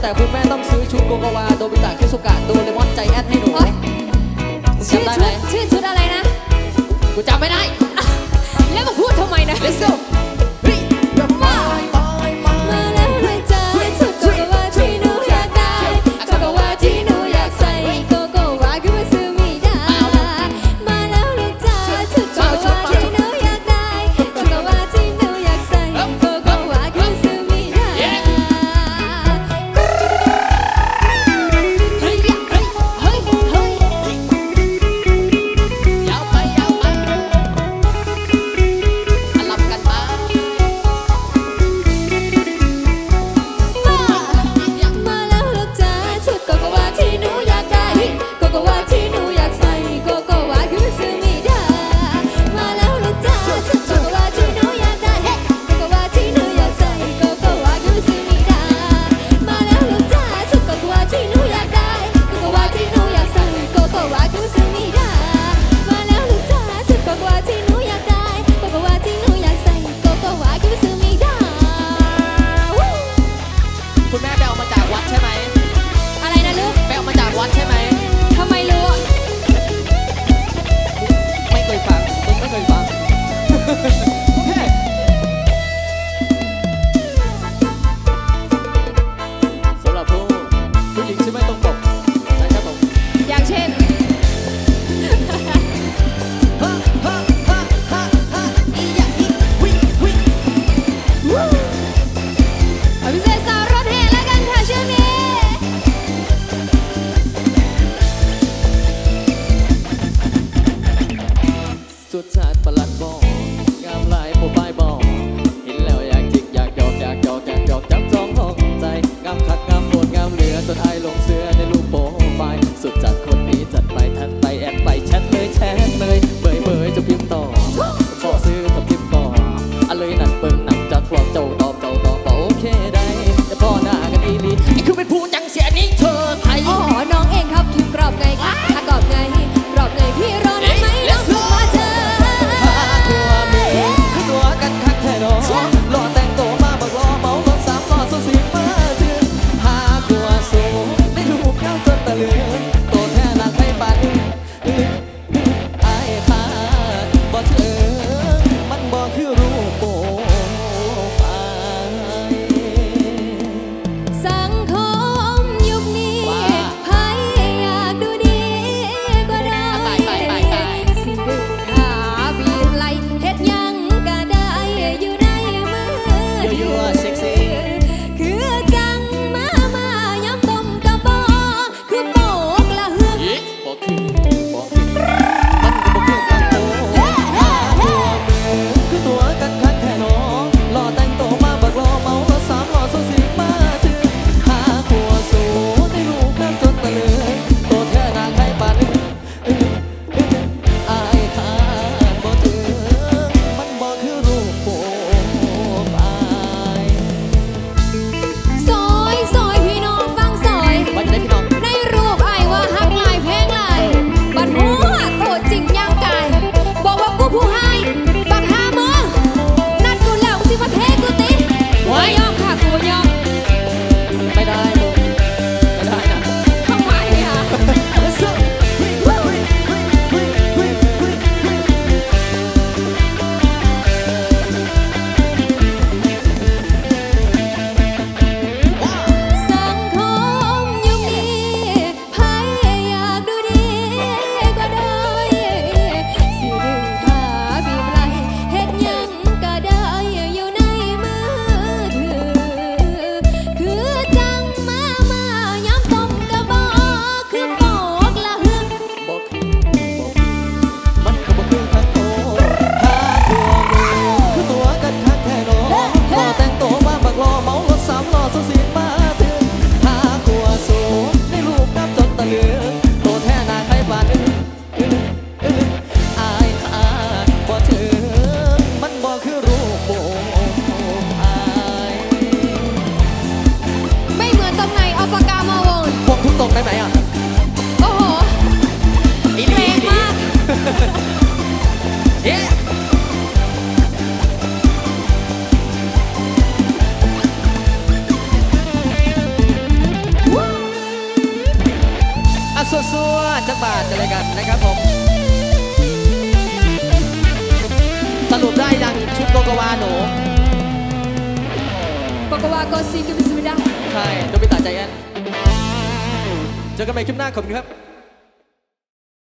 แต่คุณแม่ต้องซื้อชุดโกโกวาโดบิตะคิสุกะโดเลมอนใจแอดให้หนูชื่อจำด้ชุไหดชื่อชุดอะไรนะ กูจำไม่ได้ แล้วมึงพูดทำไมนะ Let's go if you are. บาทกันเลยกันนะครับผมสรุปได้ยังชุดโกโกวาหนูโกโกวาโกซีกิบิสมิดาใช่โดบิตาใจแอนเจอกันใหม่คลิปหน้าขอบคุณครับ